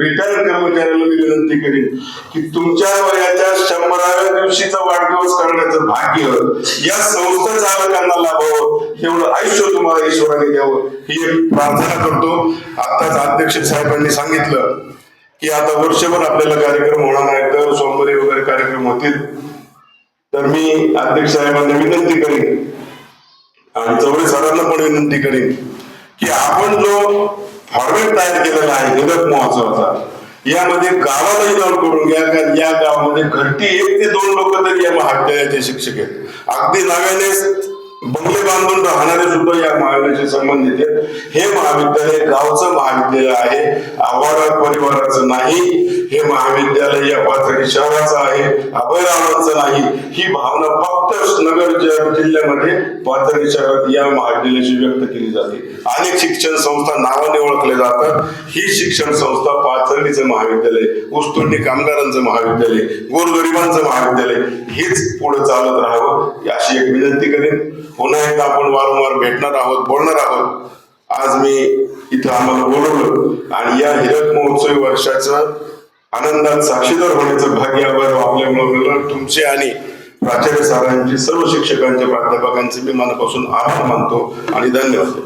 Retire कर्मचाऱ्याला मी विनंती करेन की तुमच्या वयाच्या शंभराव्या दिवशीचा वाढदिवस करण्याचं भाग्य या संस्था चालकांना लाभावं एवढं आयुष्य तुम्हाला ईश्वराने द्यावं ही एक प्रार्थना करतो. आताच अध्यक्ष साहेबांनी सांगितलं की आता वर्षभर आपल्याला कार्यक्रम होणार आहे दर सोमवारी वगैरे कार्यक्रम होतील. तर मी अध्यक्ष साहेबांना विनंती करेन आणि चौरे सरांना पण विनंती करेन की आपण जो फॉर्मेट तयार केलेला आहे गदक महोत्सवाचा यामध्ये गावालाही जाऊन करून घ्या कारण या गावामध्ये घरटी एक ते दोन लोक तरी या महाविद्यालयाचे शिक्षक आहेत. अगदी नव्याने बंगले बांधून राहणारे सुद्धा या महाविद्यालयाशी संबंधित आहेत. हे महाविद्यालय गावचं महाविद्यालय आहे. आवारा परिवाराचं नाही. हे महाविद्यालय या पाथरी शहराचं आहे. अभयरावांचं नाही. ही भावना फक्त नगर जिल्ह्यामध्ये पाथरी शहरात या महाविद्यालयाची व्यक्त केली जाते. अनेक शिक्षण संस्था नावाने ओळखले जातात. ही शिक्षण संस्था पाथर्डीचं महाविद्यालय ऊसतोडणी कामगारांचं महाविद्यालय गोरगरिबांचं महाविद्यालय हेच पुढे चालत राहावं अशी एक विनंती करेन पुन्हा एकदा आपण वारंवार भेटणार आहोत बोलणार आहोत. आज मी इथं आम्हाला बोलवलं आणि या हिरक महोत्सवी वर्षाचं आनंदात साक्षीदार होण्याचं भाग्य आभार आपल्यामुळे तुमचे आणि प्राचार्य सरांचे सर्व शिक्षकांचे प्राध्यापकांचे मी मनापासून आभार मानतो आणि धन्यवाद.